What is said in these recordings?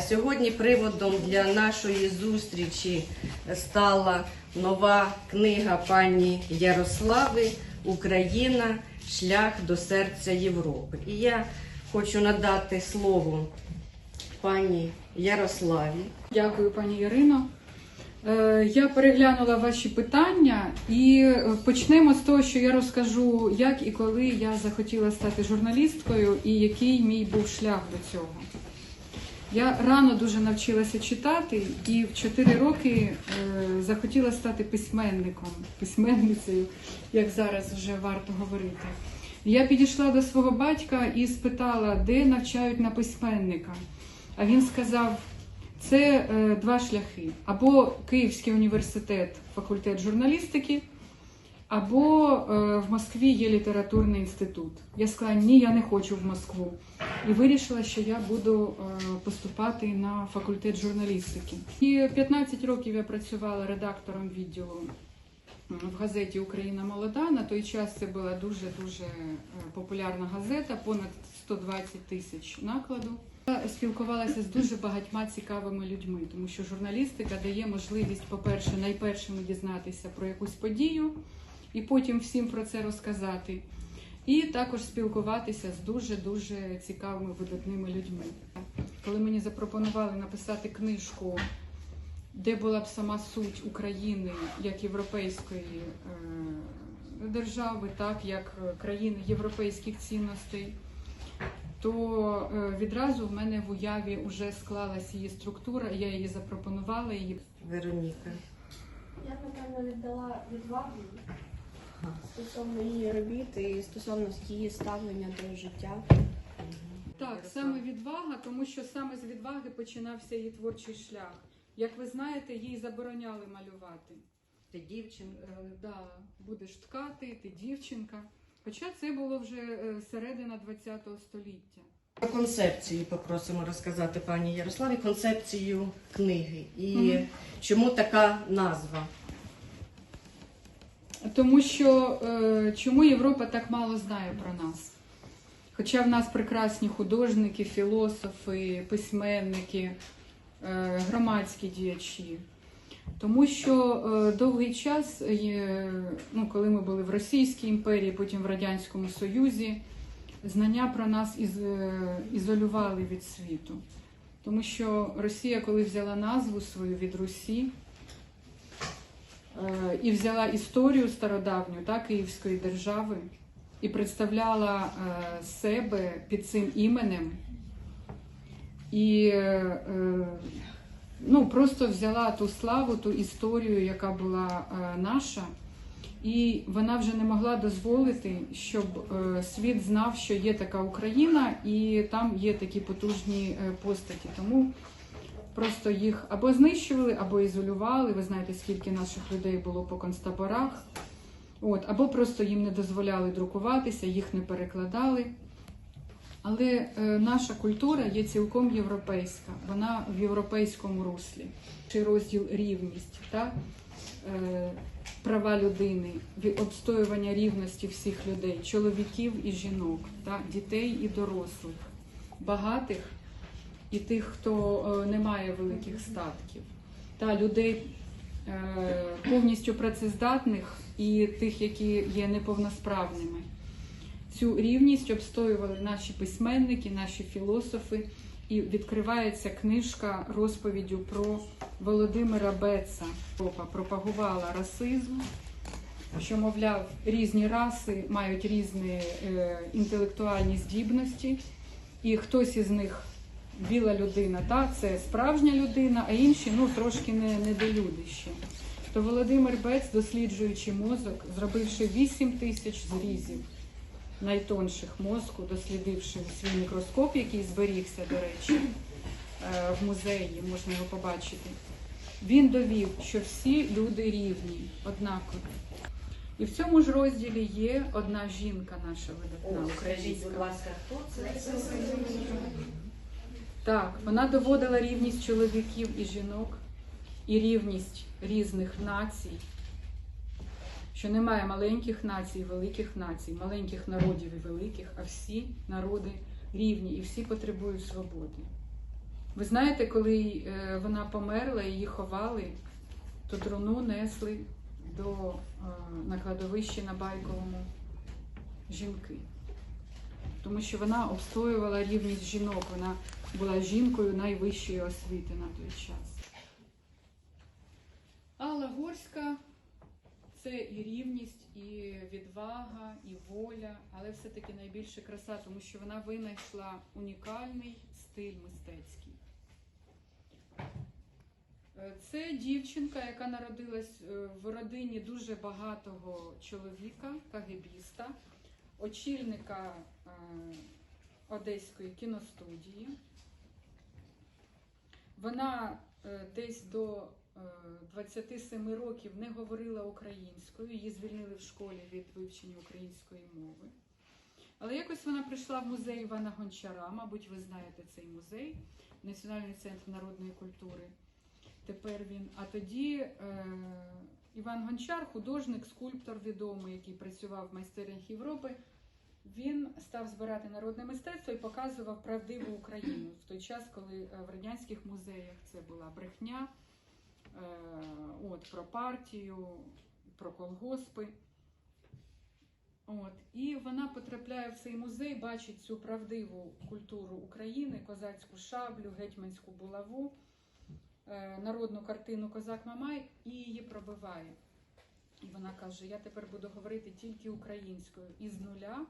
Сьогодні приводом для нашої зустрічі стала нова книга пані Ярослави Україна. Шлях до серця Європи. І я хочу надати слово пані Ярославі. Дякую, пані Ірино. Е, Я переглянула ваші питання і е, почнемо з того, що я розкажу, як і коли я захотіла стати журналісткою і який мій був шлях до цього. Я рано дуже навчилася читати і в 4 роки е, захотіла стати письменником, письменницею, як зараз вже варто говорити. Я підійшла до свого батька і спитала, де навчають на письменника. А він сказав: це е, два шляхи: або Київський університет, факультет журналістики, або е, в Москві є літературний інститут. Я сказала, ні, я не хочу в Москву. І вирішила, що я буду е, поступати на факультет журналістики. І 15 років я працювала редактором відділу в газеті Україна молода. На той час це була дуже дуже популярна газета, понад 120 тисяч накладу. Я спілкувалася з дуже багатьма цікавими людьми, тому що журналістика дає можливість, по-перше, найпершими дізнатися про якусь подію і потім всім про це розказати. І також спілкуватися з дуже дуже цікавими видатними людьми. Коли мені запропонували написати книжку, де була б сама суть України як європейської е, держави, так як країни європейських цінностей, то е, відразу в мене в уяві вже склалась її структура, я її запропонувала її. Вероніка. Я напевно віддала відвагу стосовно її робіт і стосовно її ставлення до життя. Так, саме відвага, тому що саме з відваги починався її творчий шлях. Як ви знаєте, їй забороняли малювати. Ти дівчинка. Е, да, будеш ткати, ти дівчинка. Хоча це було вже е, середина ХХ століття. Про концепцію попросимо розказати пані Ярославі, концепцію книги і Мгм. чому така назва. Тому що е, чому Європа так мало знає про нас? Хоча в нас прекрасні художники, філософи, письменники, е, громадські діячі. Тому що е, довгий час, ну, коли ми були в Російській імперії, потім в Радянському Союзі, знання про нас із, ізолювали від світу. Тому що Росія, коли взяла назву свою від Русі, і взяла історію стародавню та, Київської держави і представляла е, себе під цим іменем. І е, е, ну, просто взяла ту славу, ту історію, яка була е, наша, і вона вже не могла дозволити, щоб е, світ знав, що є така Україна, і там є такі потужні е, постаті. Тому просто їх або знищували, або ізолювали. Ви знаєте, скільки наших людей було по концтаборах. От, або просто їм не дозволяли друкуватися, їх не перекладали. Але е, наша культура є цілком європейська, вона в європейському руслі. Чи розділ рівність, так? Е, права людини, обстоювання рівності всіх людей, чоловіків і жінок, так? дітей і дорослих, багатих і тих, хто е, не має великих статків, та людей е, повністю працездатних і тих, які є неповносправними. Цю рівність обстоювали наші письменники, наші філософи, і відкривається книжка розповіддю про Володимира Беца. Європа пропагувала расизм, що, мовляв, різні раси мають різні е, інтелектуальні здібності, і хтось із них біла людина, та це справжня людина, а інші ну трошки не, недолюди ще. То Володимир Бець, досліджуючи мозок, зробивши 8 тисяч зрізів найтонших мозку, дослідивши свій мікроскоп, який зберігся, до речі, е, в музеї, можна його побачити. Він довів, що всі люди рівні, однакові. І в цьому ж розділі є одна жінка наша видатна Скажіть, будь ласка, хто це? Так, вона доводила рівність чоловіків і жінок і рівність різних націй. Що немає маленьких націй, великих націй, маленьких народів і великих, а всі народи рівні і всі потребують свободи. Ви знаєте, коли е, вона померла, її ховали, то труну несли до, е, на кладовищі на Байковому жінки. Тому що вона обстоювала рівність жінок, вона була жінкою найвищої освіти на той час. Алла Горська це і рівність, і відвага, і воля, але все-таки найбільше краса, тому що вона винайшла унікальний стиль мистецький. Це дівчинка, яка народилась е, в родині дуже багатого чоловіка, кагебіста, очільника е, Одеської кіностудії. Вона е, десь до е, 27 років не говорила українською, її звільнили в школі від вивчення української мови. Але якось вона прийшла в музей Івана Гончара, мабуть, ви знаєте цей музей, Національний центр народної культури. Тепер він. А тоді е, Іван Гончар, художник, скульптор відомий, який працював в майстернях Європи, він став збирати народне мистецтво і показував правдиву Україну в той час, коли е, в радянських музеях це була брехня, е, от, про партію, про колгоспи. От. І вона потрапляє в цей музей, бачить цю правдиву культуру України, козацьку шаблю, гетьманську булаву, народну картину Козак Мамай і її пробиває. І вона каже: Я тепер буду говорити тільки українською і з нуля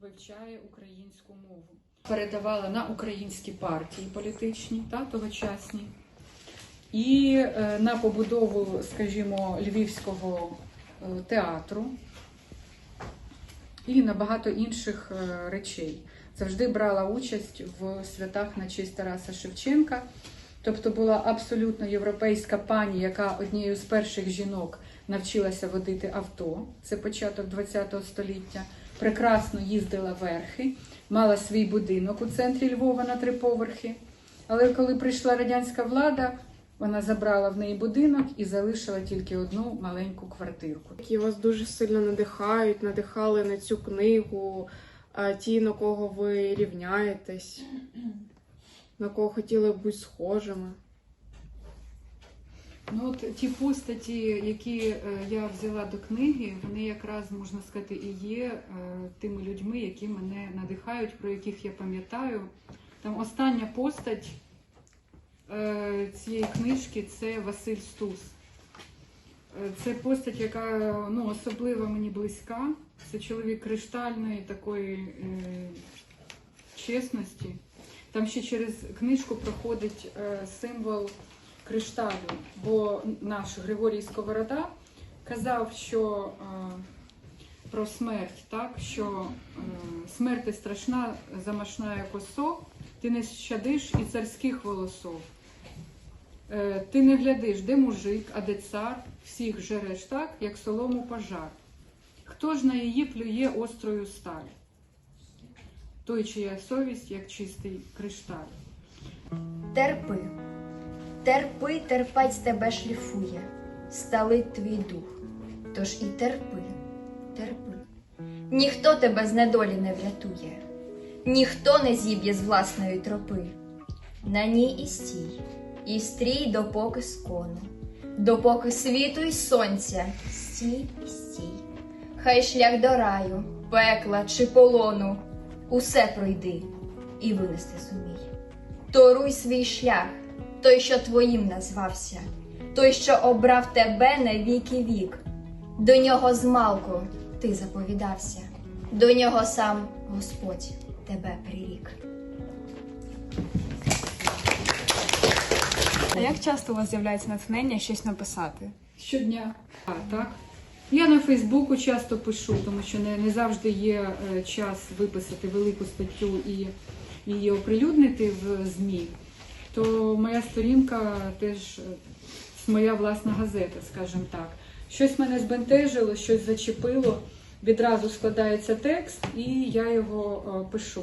вивчає українську мову. Передавала на українські партії політичні та тогочасні. І е, на побудову, скажімо, львівського е, театру і на багато інших е, речей. Завжди брала участь в святах на честь Тараса Шевченка. Тобто була абсолютно європейська пані, яка однією з перших жінок навчилася водити авто. Це початок ХХ століття. Прекрасно їздила верхи, мала свій будинок у центрі Львова на три поверхи. Але коли прийшла радянська влада, вона забрала в неї будинок і залишила тільки одну маленьку квартирку. які вас дуже сильно надихають, надихали на цю книгу, ті, на кого ви рівняєтесь, на кого хотіли б бути схожими. Ну от ті постаті, які е, я взяла до книги, вони якраз можна сказати і є е, тими людьми, які мене надихають, про яких я пам'ятаю. Там остання постать е, цієї книжки це Василь Стус. Це постать, яка ну, особливо мені близька. Це чоловік криштальної такої чесності. Там ще через книжку проходить е, символ кришталю, бо наш Григорій Сковорода казав, що е, про смерть, так, що е, смерть страшна, замашная косо, ти не щадиш і царських волосов. Ти не глядиш, де мужик, а де цар, всіх жереш так, як солому пожар. Хто ж на її плює острою сталь? Той, чия совість, як чистий кришталь. Терпи, терпи, терпець тебе шліфує, сталить твій дух. Тож і терпи, терпи. Ніхто тебе з недолі не врятує, ніхто не зіб'є з власної тропи. На ній і стій, і стрій допоки скону, допоки світу й сонця, стій і стій. Хай шлях до раю, пекла чи полону, усе пройди і винести зумій. Торуй свій шлях, той, що твоїм назвався, той, що обрав тебе на віки вік. До нього змалку ти заповідався, до нього сам Господь тебе прирік. А як часто у вас з'являється натхнення щось написати? Щодня. А, так. Я на Фейсбуку часто пишу, тому що не, не завжди є е, час виписати велику статтю і її оприлюднити в ЗМІ. То моя сторінка теж е, моя власна газета, скажімо так. Щось мене збентежило, щось зачепило, відразу складається текст, і я його е, пишу.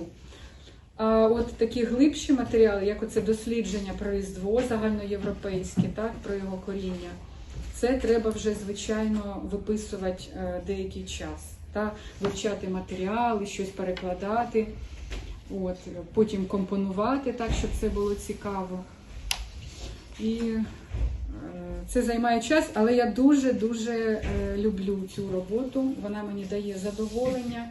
А от такі глибші матеріали, як оце дослідження про Різдво загальноєвропейське, так, про його коріння, це треба вже, звичайно, виписувати е, деякий час, та, вивчати матеріали, щось перекладати. От, потім компонувати так, щоб це було цікаво. І е, це займає час, але я дуже-дуже е, люблю цю роботу. Вона мені дає задоволення.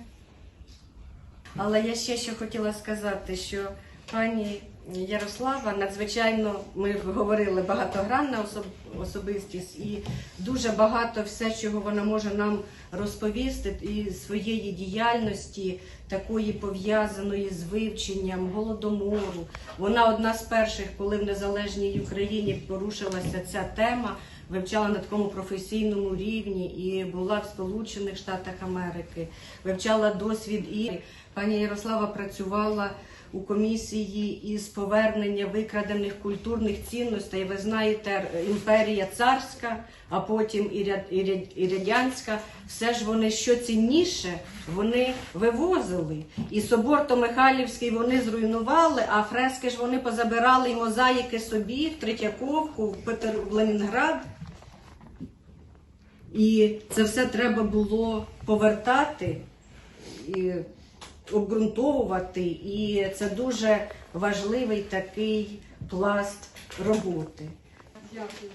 Але я ще що хотіла сказати, що пані Ярослава надзвичайно ми говорили багатогранна особ- особистість і дуже багато все, чого вона може нам розповісти, і своєї діяльності, такої пов'язаної з вивченням голодомору. Вона одна з перших, коли в незалежній Україні порушилася ця тема. Вивчала на такому професійному рівні і була в Сполучених Штатах Америки, вивчала досвід і пані Ярослава працювала у комісії із повернення викрадених культурних цінностей. Ви знаєте, імперія царська, а потім і, ря- і, ря- і радянська. Все ж вони що цінніше, вони вивозили. І собор Томихайлівський вони зруйнували, а фрески ж вони позабирали і мозаїки собі в Третьяковку, в Петер в Ленінград. І це все треба було повертати і обґрунтовувати. І це дуже важливий такий пласт роботи. Дякую.